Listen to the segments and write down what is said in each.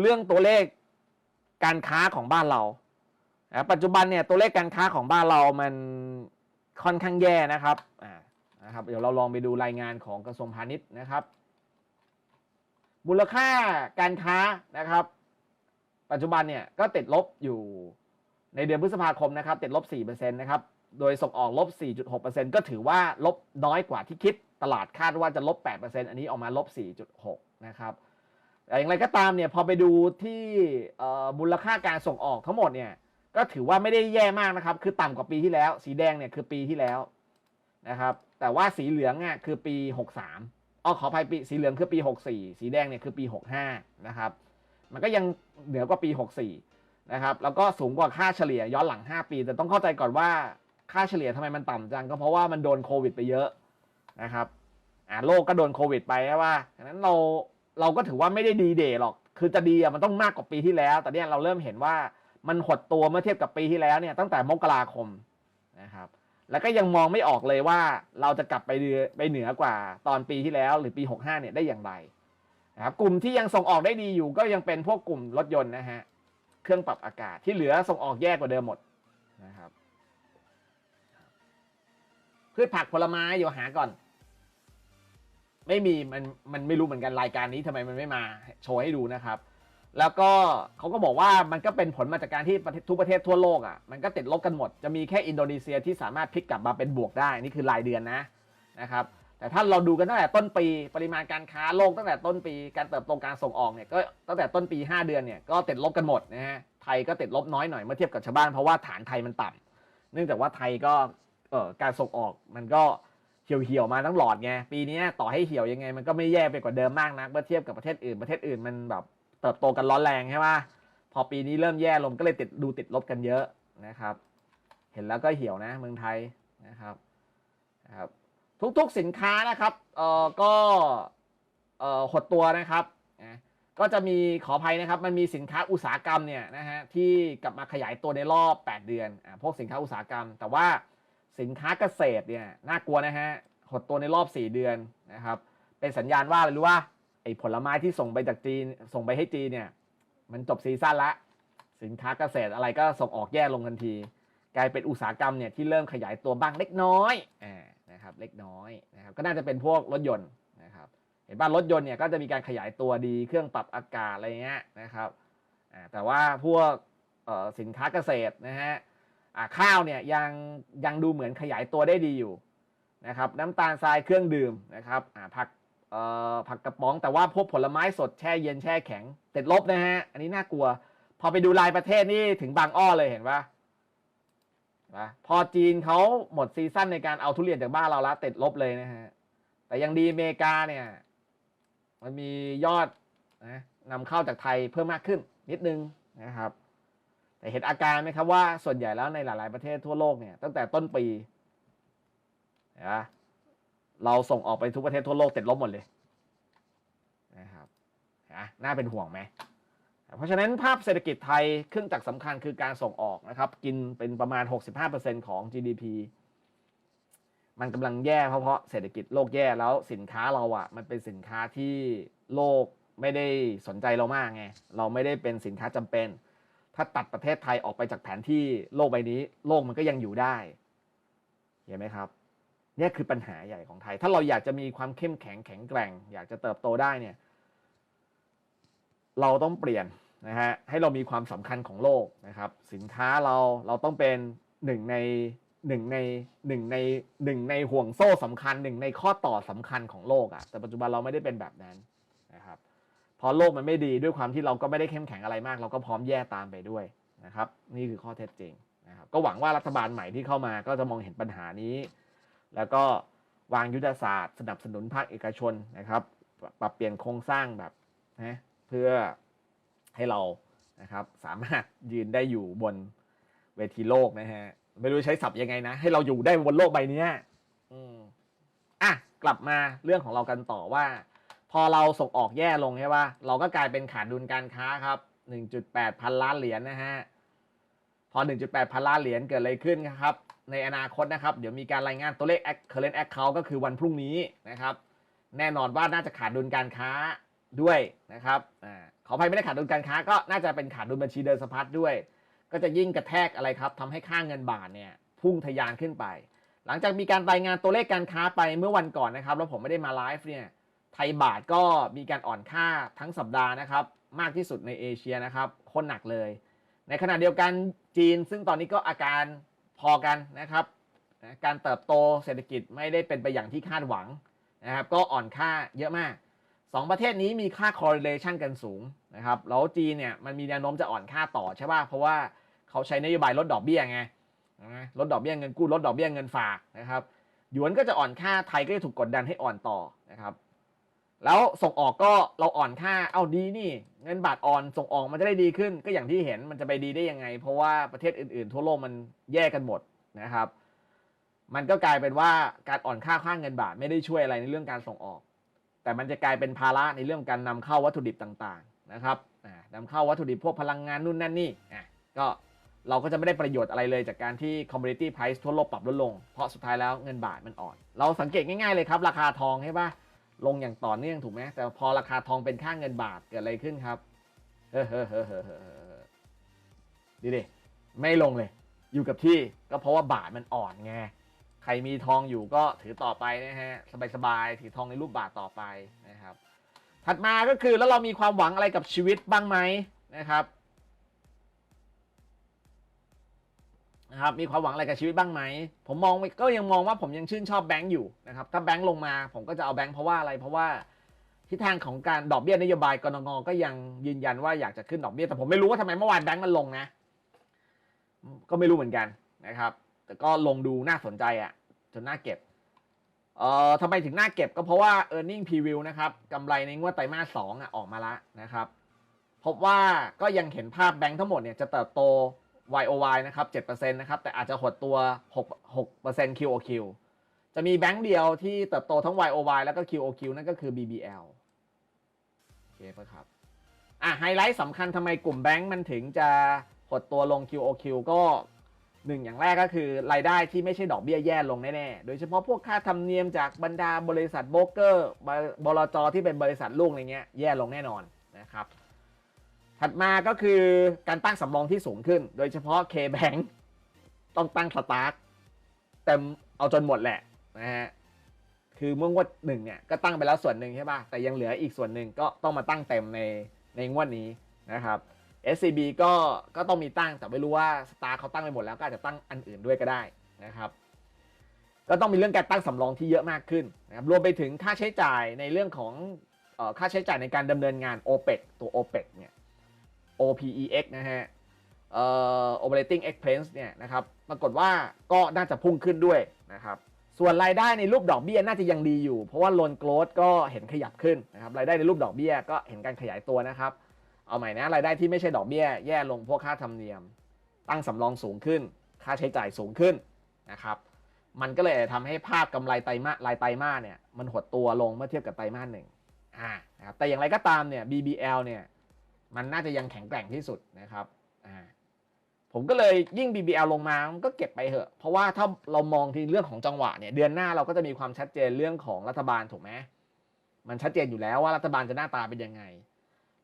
เรื่องตัวเลขการค้าของบ้านเราปัจจุบันเนี่ยตัวเลขการค้าของบ้านเรามันค่อนข้างแย่นะครับนะครับ เดี๋ยวเราลองไปดูรายงานของกระทรวงพาณิชย์นะครับ มูลค่าการค้านะครับ ปัจจุบันเนี่ยก็ติดลบอยู่ในเดือนพฤษภาคมนะครับติดลบ4%นะครับโดยส่งออกลบ 4.6%ก็ถือว่าลบน้อยกว่าที่คิดตลาดคาดว่าจะลบ 8%อันนี้ออกมาลบ 4.6 นะครับ แต่อย่างไรก็ตามเนี่ยพอไปดูที่มูลค่าการส่งออกทั้งหมดเนี่ยก็ถือว่าไม่ได้แย่มากนะครับ คือต่ำกว่าปีที่แล้ว สีแดงเนี่ยคือปีที่แล้วนะครับ แต่ว่าสีเหลืองอะคือปี 63อ๋อขออภัยปีสีเหลืองคือปี 64 สีแดงเนี่ยคือปี 65 นะครับ มันก็ยังเหนือกว่าปี 64 นะครับ แล้วก็สูงกว่าค่าเฉลี่ยย้อนหลัง 5 ปี แต่ต้องเข้าใจก่อนว่าค่าเฉลี่ยทำไมมันต่ำจังก็เพราะว่ามันโดนโควิดไปเยอะนะครับอ่าโลกก็โดนโควิดไปใช่ป่ะฉะนั้นเรา เราก็ถือว่าไม่ได้ดีเดย์หรอก คือจะดีอะมันต้องมากกว่าปีที่แล้ว แต่เนี่ยเราเริ่มเห็นว่ามันหดตัวเมื่อเทียบกับปีที่แล้วเนี่ยตั้งแต่มกราคมนะครับ แล้วก็ยังมองไม่ออกเลยว่าเราจะกลับไปเดือไปเหนือกว่าตอนปีที่แล้วหรือปี 65เนี่ยได้อย่างไรนะครับกลุ่มที่ยังส่งออกได้ดีอยู่ก็ยังเป็นพวกกลุ่มรถยนต์นะฮะเครื่องปรับอากาศที่เหลือส่งออกแย่กว่าเดิมหมดนะครับพืชผักผลไม้เดี๋ยวหาก่อน ไม่มีมันมันไม่รู้เหมือนกันรายการนี้ทำไมมันไม่มาโชว์ให้ดูนะครับ แล้วก็เขาก็บอกว่ามันก็เป็นผลมาจากการที่ประเทศทุกประเทศทั่วโลกอะมันก็ติดลบกันหมดจะมีแค่อินโดนีเซียที่สามารถพลิกกลับมาเป็นบวกได้นี่คือรายเดือนนะนะครับแต่ถ้าเราดูกันตั้งแต่ต้นปีปริมาณการค้าโลกตั้งแต่ต้นปีการเติบโตการส่งออกเนี่ยก็ตั้งแต่ต้นปี 5 เดือนเนี่ยก็ติดลบกันหมดนะฮะไทยก็ติดลบน้อยหน่อยเมื่อเทียบกับชาวบ้านเพราะว่าฐานไทยมันต่ำเนื่องจากว่าไทยก็เอ่อการส่งออกมันก็ เหี่ยวๆมาตั้งหลอดไงปีนี้ต่อให้เหี่ยวยังไง มันก็ไม่แย่ไปกว่าเดิมมากนักเมื่อเทียบกับประเทศอื่นประเทศอื่นมันแบบเติบโตกันร้อนแรงใช่ไหมพอปีนี้เริ่มแย่ลงก็เลยติดดูติดลบกันเยอะนะครับ เห็นแล้วก็เหี่ยวนะเมืองไทยนะครับนะครับ ทุกๆสินค้านะครับเอ่อก็เอ่อหดตัวนะครับนะก็จะมีขออภัยนะครับ มันมีสินค้าอุตสาหกรรมเนี่ยนะฮะที่กลับมาขยายตัวในรอบ 8 เดือนอ่าพวกสินค้าอุตสาหกรรม แต่ว่า สินค้าเกษตรเนี่ยน่ากลัวนะฮะหดตัวในรอบ 4 เดือนนะครับเป็นสัญญาณว่าอะไรรู้ว่าไอ้ผลไม้ที่ส่งไปจากจีนส่งไปให้จีนเนี่ยมันจบซีซั่นละสินค้าเกษตรอะไรก็ส่งออกแย่ลงทันที กลายเป็นอุตสาหกรรมเนี่ยที่เริ่มขยายตัวบ้างเล็กน้อยอ่านะครับเล็กน้อยนะครับก็น่าจะเป็นพวกรถยนต์นะครับเห็นบ้านรถยนต์เนี่ยก็จะมีการขยายตัวดีเครื่องปรับอากาศอะไรเงี้ยนะครับแต่ว่าพวกสินค้าเกษตรนะฮะ ข้าวเนี่ยยังยังดูเหมือนขยายตัวได้ดีอยู่นะครับน้ำตาลทรายเครื่องดื่มนะครับผักผักกระป๋องแต่ว่าพวกผลไม้สดแช่เย็นแช่แข็งติดลบนะฮะอันนี้น่ากลัว พอไปดูรายประเทศนี่ถึงบางอ้อเลยเห็นปะนะพอจีนเขาหมดซีซั่นในการเอาทุเรียนจากบ้านเราแล้วติดลบเลยนะฮะแต่ยังดีอเมริกาเนี่ยมันมียอดนะนำเข้าจากไทยเพิ่มมากขึ้นนิดนึงนะครับ แต่เห็นอาการไหมครับว่าส่วนใหญ่แล้วในหลาย ๆ ประเทศทั่วโลกเนี่ยตั้งแต่ต้นปีนะเราส่งออกไปทุกประเทศทั่วโลกติดลบหมดเลยนะครับนะน่าเป็นห่วงไหมเพราะฉะนั้นภาพเศรษฐกิจไทยเครื่องจักรสำคัญคือการส่งออกนะครับ กินเป็นประมาณ 65%ของ GDP มันกำลังแย่เพราะเพราะเศรษฐกิจโลกแย่แล้วสินค้าเราอะ่ะ มันเป็นสินค้าที่โลกไม่ได้สนใจเรามากไงเราไม่ได้เป็นสินค้าจำเป็น ถ้าตัดประเทศไทยออกไปจากแผนที่โลกใบนี้ โลกมันก็ยังอยู่ได้ เห็นไหมครับนี่คือปัญหาใหญ่ของไทย ถ้าเราอยากจะมีความเข้มแข็งแข็งแกร่ง อยากจะเติบโตได้เนี่ย เราต้องเปลี่ยนนะฮะ ให้เรามีความสำคัญของโลกนะครับ สินค้าเรา เราต้องเป็นหนึ่งในหนึ่งในหนึ่งในหนึ่งในห่วงโซ่สำคัญหนึ่งในข้อต่อสำคัญของโลกอะ่ะ แต่ปัจจุบันเราไม่ได้เป็นแบบนั้น พอโลกมันไม่ดีด้วยความที่เราก็ไม่ได้เข้มแข็งอะไรมาก เราก็พร้อมแย่ตามไปด้วยนะครับ นี่คือข้อเท็จจริงนะครับก็หวังว่ารัฐบาลใหม่ที่เข้ามาก็จะมองเห็นปัญหานี้ แล้วก็วางยุทธศาสตร์ สนับสนุนภาคเอกชนนะครับปรับเปลี่ยนโครงสร้างแบบนะเพื่อให้เรานะครับสามารถยืนได้อยู่บนเวทีโลกนะฮะไม่รู้ใช้ศัพท์ยังไงนะ ให้เราอยู่ได้บนโลกใบนี้อืมอะกลับมาเรื่องของเรากันต่อว่า พอเราส่งออกแย่ลงใช่ป่ะเราก็กลายเป็นขาดดุลการค้าครับ 1.8 พันล้านเหรียญนะฮะพอ 1.8 พันล้านเหรียญเกิดอะไรขึ้นครับ ในอนาคตนะครับ เดี๋ยวมีการรายงานตัวเลข current account ก็คือวันพรุ่งนี้นะครับ แน่นอนว่าน่าจะขาดดุลการค้าด้วยนะครับอาขออภัยไม่ได้ขาดดุลการค้า ก็น่าจะเป็นขาดดุลบัญชีเดินสะพัดด้วย ก็จะยิ่งกระแทกอะไรครับทำให้ค่าเงินบาทเนี่ยพุ่งทะยานขึ้นไป หลังจากมีการรายงานตัวเลขการค้าไปเมื่อวันก่อนนะครับ แล้วผมไม่ได้มาไลฟ์เนี่ย ไทยบาทก็มีการอ่อนค่าทั้งสัปดาห์นะครับ มากที่สุดในเอเชียนะครับคนหนักเลย ในขณะเดียวกันจีน ซึ่งตอนนี้ก็อาการพอกันนะครับ การเติบโตเศรษฐกิจไม่ได้เป็นไปอย่างที่คาดหวังนะครับ ก็อ่อนค่าเยอะมากสองประเทศนี้มีค่า correlation กันสูงนะครับ แล้วจีนเนี่ยมันมีแนวโน้มจะอ่อนค่าต่อใช่ป่ะ เพราะว่าเขาใช้นโยบายลดดอกเบี้ยไง ลดดอกเบี้ยเงินกู้ลดดอกเบี้ยเงินฝากนะครับ หยวนก็จะอ่อนค่า ไทยก็จะถูกกดดันให้อ่อนต่อนะครับ แล้วส่งออกก็เราอ่อนค่าเอาดีนี่เงินบาทอ่อนส่งออกมันจะได้ดีขึ้น ก็อย่างที่เห็นมันจะไปดีได้ยังไง เพราะว่าประเทศอื่นๆ ทั่วโลกมันแย่กันหมดนะครับ มันก็กลายเป็นว่าการอ่อนค่าค่าเงินบาทไม่ได้ช่วยอะไรในเรื่องการส่งออก แต่มันจะกลายเป็นภาระในเรื่องการนำเข้าวัตถุดิบต่างๆนะครับอ่านำเข้าวัตถุดิบพวกพลังงานนู่นนั่นนี่อะก็เราก็จะไม่ได้ประโยชน์อะไรเลยจากการที่ commodity price ทั่วโลกปรับลดลง เพราะสุดท้ายแล้วเงินบาทมันอ่อน เราสังเกตง่ายๆเลยครับ ราคาทองใช่ปะ ลงอย่างต่อเนื่องถูกไหมแต่พอราคาทองเป็นค่าเงินบาทเกิดอะไรขึ้นครับเฮ้อเฮ้อเฮ้อเฮ้อเฮ้อเฮ้อดีดิไม่ลงเลย อยู่กับที่ก็เพราะว่าบาทมันอ่อนไงใครมีทองอยู่ก็ถือต่อไปนะฮะสบายๆถือทองในรูปบาทต่อไปนะครับ ถัดมาก็คือแล้วเรามีความหวังอะไรกับชีวิตบ้างไหมนะครับ นะครับมีความหวังอะไรกับชีวิตบ้างไหมผมมองก็ยังมองว่าผมยังชื่นชอบแบงก์อยู่นะครับถ้าแบงก์ลงมาผมก็จะเอาแบงก์เพราะว่าอะไรเพราะว่าทิศทางของการดอกเบี้ยนโยบายกรงงก็ยังยืนยันว่าอยากจะขึ้นดอกเบี้ยแต่ผมไม่รู้ว่าทำไมเมื่อวานแบงก์มันลงนะ ก็ไม่รู้เหมือนกันนะครับ แต่ก็ลงดูน่าสนใจอะ่ะจนน่าเก็บเอ่อทำไมถึงน่าเก็บก็เพราะว่า e a r n i n g preview นะครับกำไรในงวดไตรมาสสองอะออกมาแล้วนะครับ พบว่าก็ยังเห็นภาพแบงค์ทั้งหมดเนี่ยจะเติบโต YOY นะครับ7%นะครับแต่อาจจะหดตัว 6 6% QOQ จะมีแบงค์เดียวที่เติบโตทั้ง YOY แล้วก็ QOQ นั่นก็คือ BBL โอเคปะครับอะไฮไลท์สำคัญทำไมกลุ่มแบงค์มันถึงจะหดตัวลง QOQ ก็หนึ่งอย่างแรกก็คือรายได้ที่ไม่ใช่ดอกเบี้ยแย่ลงแน่ๆ โดยเฉพาะพวกค่าธรรมเนียมจากบรรดาบริษัทโบรกเกอร์บลจที่เป็นบริษัทลูกอะไรเงี้ยแย่ลงแน่นอนนะครับ ถัดมาก็คือการตั้งสำรองที่สูงขึ้น โดยเฉพาะ K-Bank ต้องตั้งสตาร์ทเต็มเอาจนหมดแหละนะฮะคือเมื่องวดหนึ่งเนี่ยก็ตั้งไปแล้วส่วนหนึ่งใช่ป่ะ แต่ยังเหลืออีกส่วนหนึ่งก็ต้องมาตั้งเต็มในในงวดนี้นะครับ SCB ก็ก็ต้องมีตั้งแต่ไม่รู้ว่าสตาร์เขาตั้งไปหมดแล้วก็อาจจะตั้งอันอื่นด้วยก็ได้นะครับก็ต้องมีเรื่องการตั้งสำรองที่เยอะมากขึ้นนะครับรวมไปถึงค่าใช้จ่ายในเรื่องของเออค่าใช้จ่ายในการดำเนินงาน OPEX ตัว OPEX เนี่ย OPEX นะฮะเอ่อ operating expense เนี่ยนะครับปรากฏว่าก็น่าจะพุ่งขึ้นด้วยนะครับส่วนรายได้ในรูปดอกเบี้ยน่าจะยังดีอยู่ เพราะว่าโลนโกรดก็เห็นขยับขึ้นนะครับรายได้ในรูปดอกเบี้ยก็เห็นการขยายตัวนะครับเอาใหม่นะรายได้ที่ไม่ใช่ดอกเบี้ยแย่ลงพวกค่าธรรมเนียม ตั้งสำรองสูงขึ้น ค่าใช้จ่ายสูงขึ้นนะครับมันก็เลยทำให้ภาพกำไรไตรมาสรายไตรมาสเนี่ยมันหดตัวลงเมื่อเทียบกับไตรมาสหนึ่งอ่านะครับแต่อย่างไรก็ตามเนี่ย BBL เนี่ย มันน่าจะยังแข็งแกร่งที่สุดนะครับอ่าผมก็เลยยิ่ง BBL ลงมามันก็เก็บไปเถอะ เพราะว่าถ้าเรามองที่เรื่องของจังหวะเนี่ยเดือนหน้าเราก็จะมีความชัดเจนเรื่องของรัฐบาลถูกไหมมันชัดเจนอยู่แล้วว่ารัฐบาลจะหน้าตาเป็นยังไง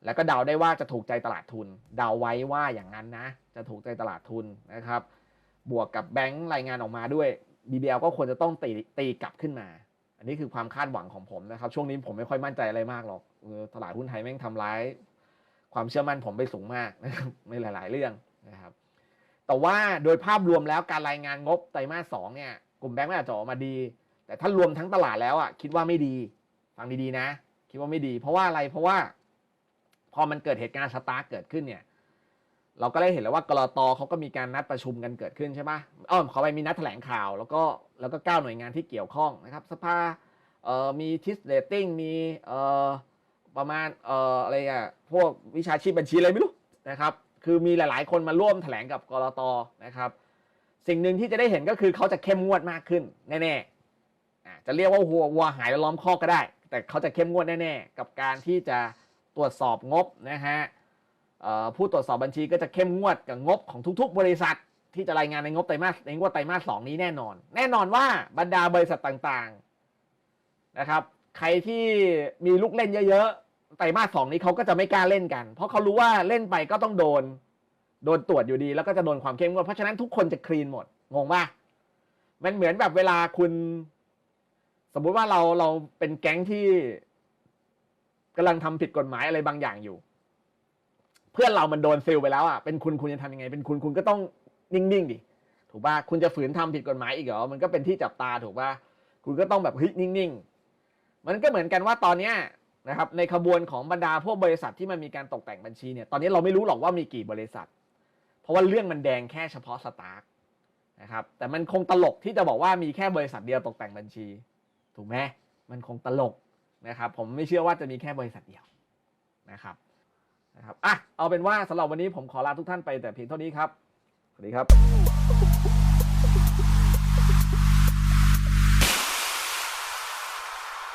แล้วก็เดาได้ว่าจะถูกใจตลาดทุน เดาไว้ว่าอย่างนั้นนะ จะถูกใจตลาดทุนนะครับ บวกกับแบงค์รายงานออกมาด้วย BBL ก็ควรจะต้องตีตีกลับขึ้นมา อันนี้คือความคาดหวังของผมนะครับ ช่วงนี้ผมไม่ค่อยมั่นใจอะไรมากหรอกตลาดหุ้นไทยแม่งทำร้าย ความเชื่อมั่นผมไปสูงมากนะครับในหลาย ๆ เรื่องนะครับ แต่ว่าโดยภาพรวมแล้วการรายงานงบไตรมาสสองเนี่ยกลุ่มแบงค์ไม่อาจจะออกมาดี แต่ถ้ารวมทั้งตลาดแล้วอะคิดว่าไม่ดีฟังดีๆนะ คิดว่าไม่ดี เพราะว่าอะไรเพราะว่า พอมันเกิดเหตุการณ์สตาร์เกิดขึ้นเนี่ย เราก็ได้เห็นแล้วว่ากรตเขาก็มีการนัดประชุมกันเกิดขึ้นใช่ปะอ้อมขอไปมีนัดแถลงข่าว แล้วก็แล้วก็เก้าหน่วยงานที่เกี่ยวข้องนะครับ สภาเอ่อมีทิสเรตติ้งมีเอ่อ ประมาณเอ่ออะไรอะพวกวิชาชีพบัญชีอะไรไม่รู้นะครับ คือมีหลาย ๆ คนมาร่วมแถลงกับกรตนะครับ สิ่งหนึ่งที่จะได้เห็นก็คือเขาจะเข้มงวดมากขึ้นแน่ๆอะจะเรียกว่าวัววัวหายแล้วล้อมคอกก็ได้ แต่เขาจะเข้มงวดแน่ๆกับการที่จะตรวจสอบงบนะฮะผู้ตรวจสอบบัญชีก็จะเข้มงวดกับงบของทุก ๆ บริษัทที่จะรายงานในงบไตรมาสในงวดไตรมาสสองนี้แน่นอน แน่นอนว่าบรรดาบริษัทต่างๆนะครับ ใครที่มีลูกเล่นเยอะๆไตรมาสสองนี้เขาก็จะไม่กล้าเล่นกัน เพราะเขารู้ว่าเล่นไปก็ต้องโดน โดนตรวจอยู่ดี แล้วก็จะโดนความเข้มงวดเพราะฉะนั้นทุกคนจะคลีนหมดงงป่ะมันเหมือนแบบเวลาคุณ สมมุติว่าเราเราเป็นแก๊งที่กำลังทำผิดกฎหมายอะไรบางอย่างอยู่ เพื่อนเรามันโดนซิลไปแล้วอะเป็นคุณคุณจะทำยังไง เป็นคุณคุณก็ต้องนิ่งๆดิถูกป่ะคุณจะฝืนทำผิดกฎหมายอีกเหรอมันก็เป็นที่จับตาถูกป่ะคุณก็ต้องแบบเฮ้ยนิ่งๆ มันก็เหมือนกันว่าตอนเนี้ยนะครับในขบวนของบรรดาพวกบริษัทที่มันมีการตกแต่งบัญชีเนี่ยตอนนี้เราไม่รู้หรอกว่ามีกี่บริษัท เพราะว่าเรื่องมันแดงแค่เฉพาะสตาร์กนะครับแต่มันคงตลกที่จะบอกว่ามีแค่บริษัทเดียวตกแต่งบัญชี ถูกไหมมันคงตลกนะครับผมไม่เชื่อว่าจะมีแค่บริษัทเดียวนะครับนะครับอะเอาเป็นว่าสำหรับวันนี้ผมขอลาทุกท่านไปแต่เพียงเท่านี้ครับสวัสดีครับ